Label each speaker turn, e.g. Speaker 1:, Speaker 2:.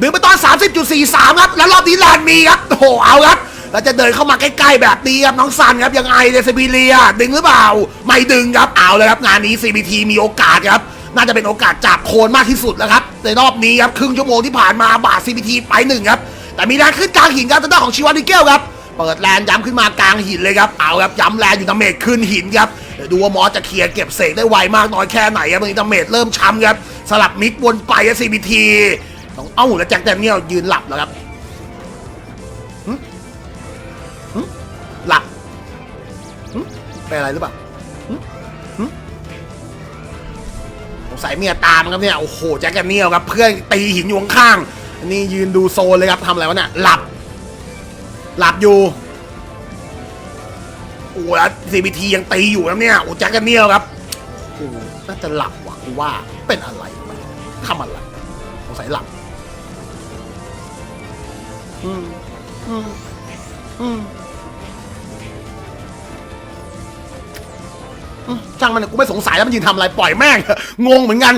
Speaker 1: ดึงไปตอน 30.43 ครับ แล้วรอบนี้แลนมีครับโอ้โหเอาครับแล้วจะเดินเข้ามาใกล้ๆแบบนี้ครับน้องซันครับยังไงเดซบิเลีย ดึงหรือเปล่า ไม่ดึงครับเอาเลยครับงานนี้ CBT มีโอกาสครับน่าจะเป็นโอกาสจับโคนมากที่สุดแล้วครับในรอบนี้ครับครึ่งชั่วโมงที่ผ่านมาบาด CBT ไปหนึ่งครับแต่มีแรงขึ้นกลางหินครับทางด้านของชิวานิเกลครับเปิดแลนย้ำขึ้นมากลางหินเลยครับเอาครับย้ำแลนอยู่ดาเมจขึ้นหินครับเดี๋ยวดูว่ามอสจะเคลียร์เก็บเสกได้ไวมากน้อยแค่ไหนครับตอนนี้ดาเมจเริ่มช้ำครับสลับมิดวนไปครับ CBT ต้องเอ้าแล้วแจ็คแดเนียลยืนหลับแล้วครับหลับเป็นอะไรหรือเปล่าสงสัยเมียตามครับเนี่ยโอ้โหแจ็คแดเนียลครับเพื่อนตีหินอยู่ข้างอันนี้ยืนดูโซนเลยครับทำอะไรวะเนี่ยหลับ หลับอยู่โอ้แล้ว CBT ยังตีอยู่นะเนี่ยโอ้แจ็คแดเนียลครับโอ้น่าจะหลับว่ะกูว่าเป็นอะไรทำอะไรสงสัยหลับ อืมอืมอืมอืมช่างมันเถอะกูไม่สงสัยแล้วมันยืนทำอะไรปล่อยแม่งเถอะงงเหมือนกัน